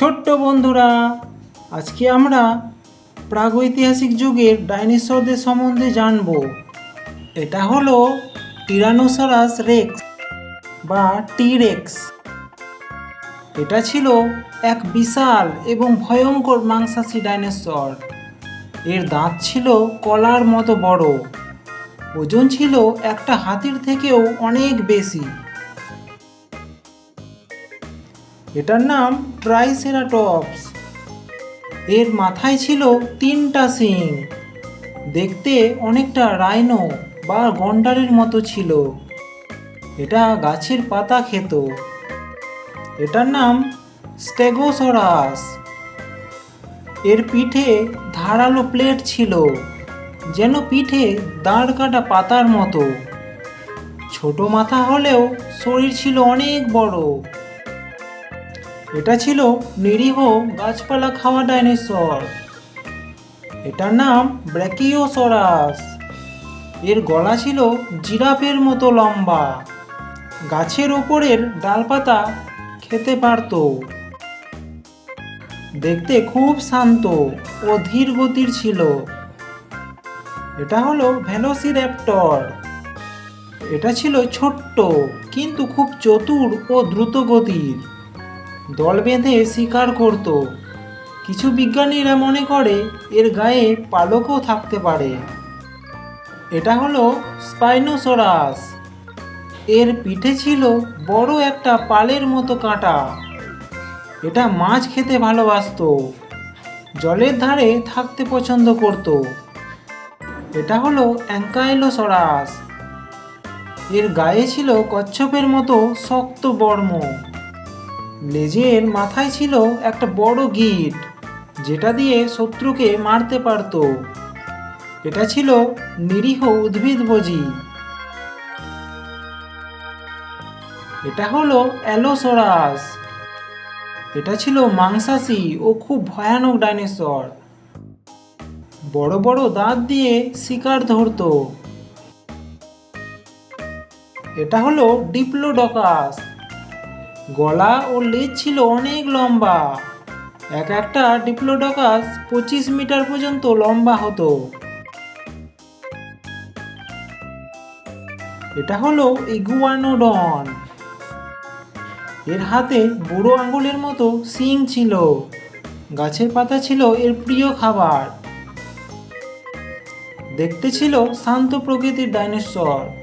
ছোট্ট বন্ধুরা, আজকে আমরা প্রাগৈতিহাসিক যুগের ডাইনোসরদের সম্বন্ধে জানব। এটা হলো টিরানোসরাস রেক্স বা টিরেক্স। এটা ছিল এক বিশাল এবং ভয়ঙ্কর মাংসাশী ডাইনোসর। এর দাঁত ছিল কলার মতো বড়। ওজন ছিল একটা হাতির থেকেও অনেক বেশি। এটার নাম ট্রাইসেরাটপস এর মাথায় ছিল তিনটা সিং দেখতে অনেকটা রাইনো বা গন্ডারের মতো ছিল। এটা গাছের পাতা খেত। এটার নাম স্টেগোসরাস এর পিঠে ধারালো প্লেট ছিল, যেন পিঠে দাঁড় কাটা পাতার মতো। ছোট মাথা হলেও শরীর ছিল অনেক বড়। এটা ছিল নিরীহ গাছপালা খাওয়া ডাইনোসর। এটার নাম ব্র্যাকিওসরাস। এর গলা ছিল জিরাফের মতো লম্বা। গাছের ওপরের ডালপাতা খেতে পারত। দেখতে খুব শান্ত ও ধীর গতির ছিল। এটা হলো ভেলোসির্যাপ্টর এটা ছিল ছোট্ট, কিন্তু খুব চতুর ও দ্রুত গতির। দল বেঁধে শিকার করত। কিছু বিজ্ঞানীরা মনে করে এর গায়ে পালকও থাকতে পারে। এটা হলো স্পাইনোসরাস। এর পিঠে ছিল বড় একটা পালের মতো কাঁটা। এটা মাছ খেতে ভালোবাসতো। জলের ধারে থাকতে পছন্দ করত। এটা হলো অ্যাঙ্কাইলোসরাস। এর গায়ে ছিল কচ্ছপের মতো শক্ত বর্ম। লেজের মাথায় ছিল একটা বড় গিট, যেটা দিয়ে শত্রুকে মারতে পারত। এটা ছিল নিরীহ উদ্ভিদভোজী এটা হলো অ্যালোসরাস। এটা ছিল মাংসাশী ও খুব ভয়ানক ডাইনোসর। বড় বড় দাঁত দিয়ে শিকার ধরতো। এটা হলো ডিপ্লোডকাস। গলা ও লেজ ছিল অনেক লম্বা। এক একটা ডিপ্লোডকাস পঁচিশ মিটার পর্যন্ত লম্বা হতো। এটা হলো ইগুয়ানোডন। এর হাতে বুড়ো আঙ্গুলের মতো শিং ছিল। গাছের পাতা ছিল এর প্রিয় খাবার। দেখতে ছিল শান্ত প্রকৃতির ডাইনোসর।